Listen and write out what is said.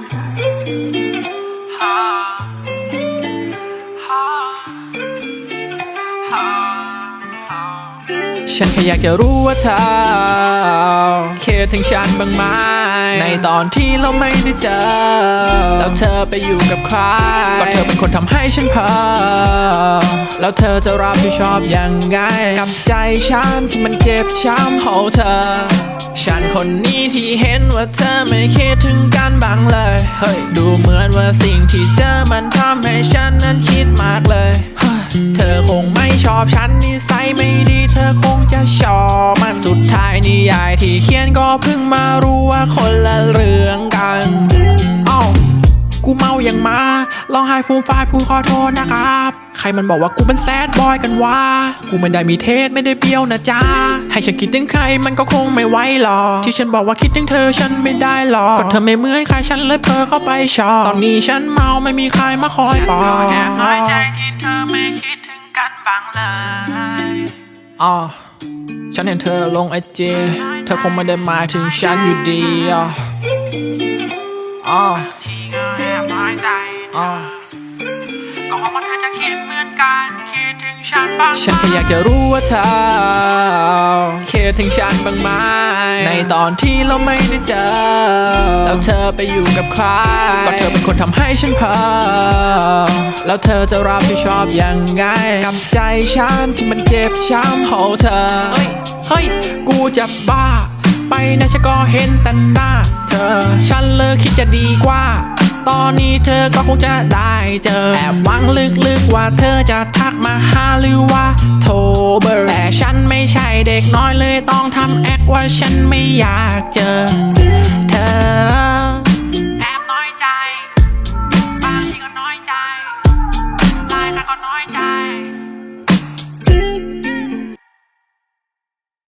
ฉันแค่อยากจะรู้ว่าเธอเคถึงฉันบ้างไหมในตอนที่เราไม่ได้เจอ แล้วเธอไปอยู่กับใคร ก็เธอเป็นคนทำให้ฉันเพ้อแล้วเธอจะรับผิดชอบยังไง กับใจฉันที่มันเจ็บช้ำของเธอ ฉันคนนี้ที่เห็นว่าเธอไม่คิดถึงกันบ้างเลย เฮ้ยดูเหมือนว่าสิ่งที่เจอมันทำให้ฉันนั้นคิดมากเลยเฮ้ยเธอคงไม่ชอบฉันนิสัยไม่ดีเธอคง อย่างมาร้องไห้ฟูมฟายพูดขอโทษนะครับ ใครมันบอกว่ากูเป็นแซดบอยกันวะ กูไม่ได้มีเทสไม่ได้เบี้ยวนะจ๊ะ ให้ฉันคิดถึงใครมันก็คงไม่ไหวหรอกที่ฉันบอกว่าคิดถึงเธอฉันไม่ได้หรอกก็เธอไม่เหมือนใครฉันเลยเพลอเข้าไปชอบตอนนี้ฉันเมาไม่มีใครมาคอยปลอบแอบน้อยใจที่เธอไม่คิดถึงกันบ้างเลยอ๋อฉันเห็นเธอลงไอจี เธอคงไม่ได้หมายถึงฉันอยู่ดีอะอ๋อ ที่เงาแอบน้อยใจ อ๋อก็หวังว่าเธอจะคิดเหมือนกันคิดถึงฉันบ้างฉันแค่อยากจะรู้ว่าเธอเคยถึงฉันบ้างไหมในตอนที่เราไม่ได้เจอ แล้วเธอไปอยู่กับใคร ก็เธอเป็นคนทำให้ฉันเพ้อแล้วเธอจะรับผิดชอบยังไง กับใจฉันที่มันเจ็บช้ำโหเธอเฮ้ยเฮ้ย กูจะบ้า ไปนะฉันก็เห็นแต่หน้า เธอ ฉันเลิกคิดจะดีกว่า ตอนนี้เธอก็คงจะได้เจอ แอบหวังลึกๆว่าเธอจะทักมาหาหรือว่าโทรเบอร์ แต่ฉันไม่ใช่เด็กน้อยเลยต้องทำแอคว่าฉันไม่อยากเจอเธอ